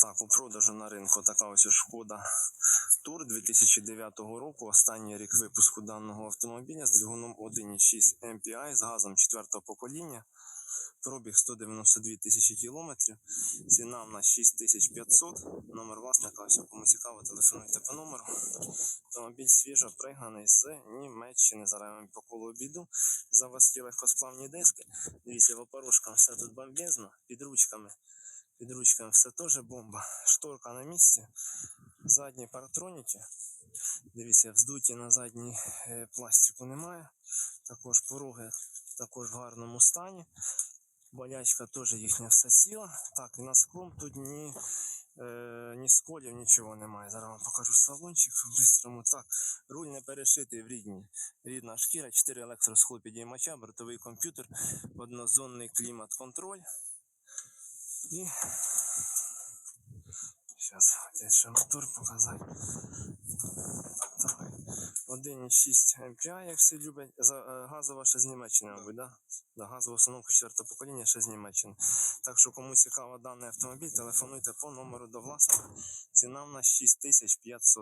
Так, у продажу на ринку така ось шкода Тур 2009 року. Останній рік випуску даного автомобіля з двигуном 1.6 MPI з газом 4-го покоління. Пробіг 192 тисячі кілометрів. Ціна в нас 6500. Номер власника, ось кому цікаво, телефонуйте по номеру. Автомобіль свіжо пригнаний з Німеччини. Зараз по колу обіду. Заводські легкосплавні диски. Дивіться, в опорожках все тут бомбезно, під ручками. Під ручками все теж бомба. Шторка на місці. Задні паратроніки. Дивіться, вздуті на задній е, пластику немає. Також пороги також в гарному стані. Болячка теж їхня все ціла. Так, і на склом тут ні, е, ні сколів, нічого немає. Зараз вам покажу салончик по-бистрому. Так, руль не перешитий в рідні. Рідна шкіра, 4 електросход підіймача, бортовий комп'ютер, однозонний клімат-контроль. Зараз хотів ще мотор показати. Так, 1,6 MPI, як всі люблять. Газова ще з Німеччини, мабуть, да? Да, газова установка 4 покоління ще з Німеччини. Так що кому цікаво даний автомобіль, телефонуйте по номеру до власника. Ціна в нас 6500.